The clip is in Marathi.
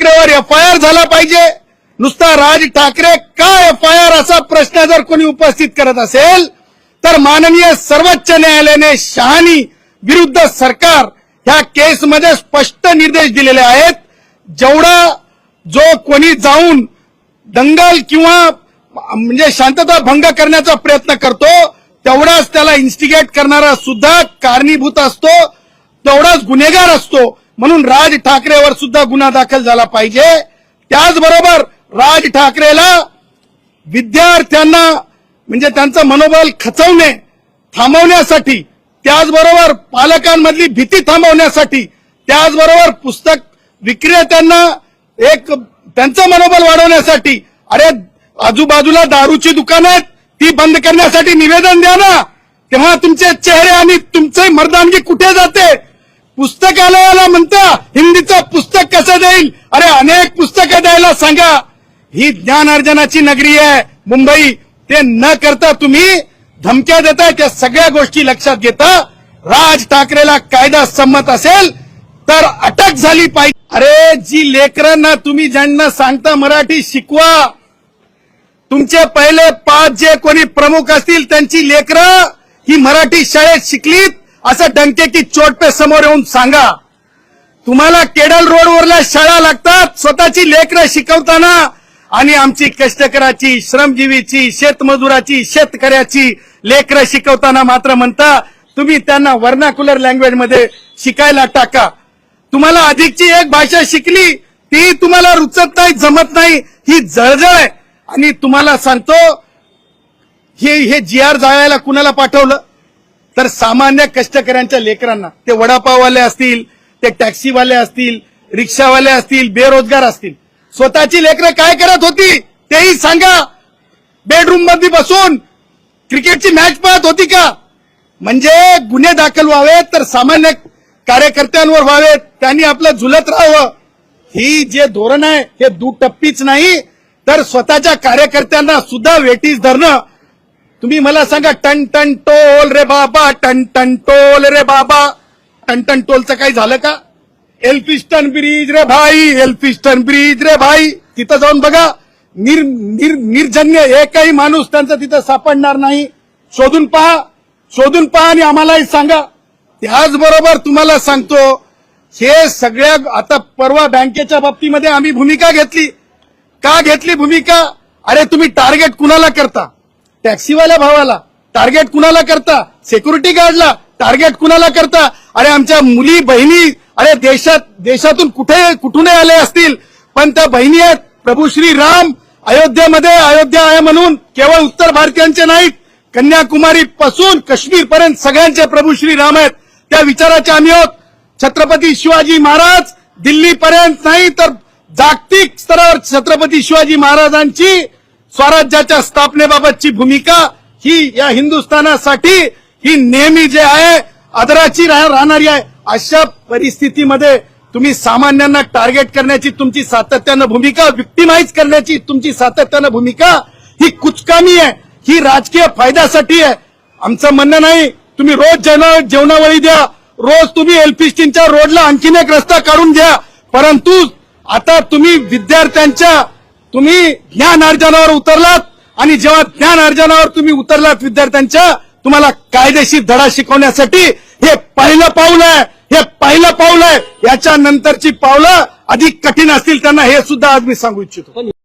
ठाकरेवर एफ आय आर झाला पाहिजे. नुसता राज ठाकरे का एफ आय आर असा प्रश्न जर कोणी उपस्थित करत असेल तर माननीय सर्वोच्च न्यायालयाने शहानी विरुद्ध सरकार ह्या केसमध्ये स्पष्ट निर्देश दिलेले आहेत. जेवढा जो कोणी जाऊन दंगल किंवा म्हणजे शांतता भंग करण्याचा प्रयत्न करतो तेवढाच त्याला इन्स्टिगेट करणारा सुद्धा कारणीभूत असतो तेवढाच गुन्हेगार असतो. म्हणून राज ठाकरेवर सुद्धा गुन्हा दाखल झाला पाहिजे. त्याचबरोबर राज ठाकरेला विद्यार्थ्यांना म्हणजे त्यांचं मनोबल खचवणे थांबवण्यासाठी त्याचबरोबर पालकांमधली भीती थांबवण्यासाठी त्याचबरोबर पुस्तक विक्रेत्यांना एक त्यांचं मनोबल वाढवण्यासाठी अरे आजूबाजूला दारूची दुकानं आहेत ती बंद करण्यासाठी निवेदन द्या ना. तेव्हा तुमचे चेहरे आणि तुमचे मर्दानगी कुठे जाते? पुस्तकालयाला म्हणता हिंदीचं पुस्तक कसं देईल? अरे अनेक पुस्तकं द्यायला सांगा. ही ज्ञान अर्जनाची नगरी आहे मुंबई. ते न करता तुम्ही धमक्या देताय त्या सगळ्या गोष्टी लक्षात घेता. राज ठाकरेला कायदा संमत असेल तर अटक झाली पाहिजे. अरे जी लेकरांना तुम्ही ज्यांना सांगता मराठी शिकवा. तुमचे पहिले पाच जे कोणी प्रमुख असतील त्यांची लेकरं ही मराठी शाळेत शिकलीत. असं डंके की चोट पे समोर येऊन सांगा तुम्हाला केडल रोडवरल्या शाळा लागतात स्वतःची लेकरं शिकवताना आणि आमची कष्टकराची श्रमजीवीची शेतमजुराची शेतकऱ्याची लेकरं शिकवताना मात्र म्हणता तुम्ही त्यांना वर्नाकुलर लँग्वेजमध्ये शिकायला टाका. तुम्हाला अधिकची एक भाषा शिकली ती तुम्हाला रुचत नाही जमत नाही ही जळजळ आहे. आणि तुम्हाला सांगतो हे हे जी आर जाळायला कुणाला पाठवलं? तर सामान्य कष्टकऱ्यांच्या लेकरांना ते वडापाववाले असतील ते टॅक्सीवाले असतील रिक्षावाले असतील बेरोजगार असतील. स्वतःची लेकरं काय करत होती तेही सांगा. बेडरूममध्ये बसून क्रिकेटची मॅच पाहत होती का? म्हणजे गुन्हे दाखल व्हावेत तर सामान्य कार्यकर्त्यांवर व्हावेत. त्यांनी आपलं झुलत राहावं. ही जे धोरण आहे हे दुटप्पीच नाही तर स्वतःच्या कार्यकर्त्यांना सुद्धा वेटीस धरणं तुम्ही मला सांगा टन टन टोल रे बाबा टन टन टोल रे बाबा. टन टन टोलचं काही झालं का? एल्फिस्टन ब्रिज रे भाई एल्फिस्टन ब्रिज रे भाई. तिथं जाऊन बघा. निर निर निर्जन्य एकही माणूस त्यांचा तिथं सापडणार नाही. शोधून पहा. शोधून पहा आणि आम्हालाही सांगा. त्याचबरोबर तुम्हाला सांगतो हे सगळ्या आता परवा बँकेच्या बाबतीमध्ये आम्ही भूमिका घेतली. का घेतली भूमिका? अरे तुम्ही टार्गेट कुणाला करता? टॅक्सीवाल्या भावाला टार्गेट कुणाला करता? सिक्युरिटी गार्डला टार्गेट कुणाला करता? अरे आमच्या मुली बहिणी अरे देशात देशातून कुठे कुठूनही आले असतील पण त्या बहिणी आहेत. प्रभू श्री राम अयोध्येमध्ये अयोध्या आहे म्हणून केवळ उत्तर भारतीयांचे नाहीत कन्याकुमारी पासून काश्मीर पर्यंत सगळ्यांचे प्रभू श्री राम आहेत. त्या विचाराचे आम्ही आहोत. छत्रपती शिवाजी महाराज दिल्लीपर्यंत नाही तर जागतिक स्तरावर छत्रपती शिवाजी महाराजांची स्वराज्याच्या स्थापनेबाबतची भूमिका ही या हिंदुस्थानासाठी ही नेहमी जे आहे आदराची राहणारी आहे. अशा परिस्थितीमध्ये तुम्ही सामान्यांना टार्गेट करण्याची तुमची सातत्यानं भूमिका विक्टिमाइज करण्याची तुमची सातत्यानं भूमिका ही कुचकामी आहे ही राजकीय फायद्यासाठी आहे. आमचं म्हणणं नाही तुम्ही रोज जेवणा जेवणावळी द्या रोज तुम्ही एलपीस्टीनच्या रोडला आणखीन एक रस्ता काढून द्या परंतु आता तुम्ही विद्यार्थ्यांच्या तुम्ही ज्ञान अर्जनावर उतरलात आणि जेव्हा ज्ञान अर्जनावर तुम्ही उतरलात विद्यार्थ्यांच्या तुम्हाला कायदेशीर धडा शिकवण्यासाठी हे पहिलं पाऊल आहे हे पहिलं पाऊल आहे. याच्या नंतरची पावलं अधिक कठीण असतील त्यांना हे सुद्धा आज मी सांगू इच्छितो.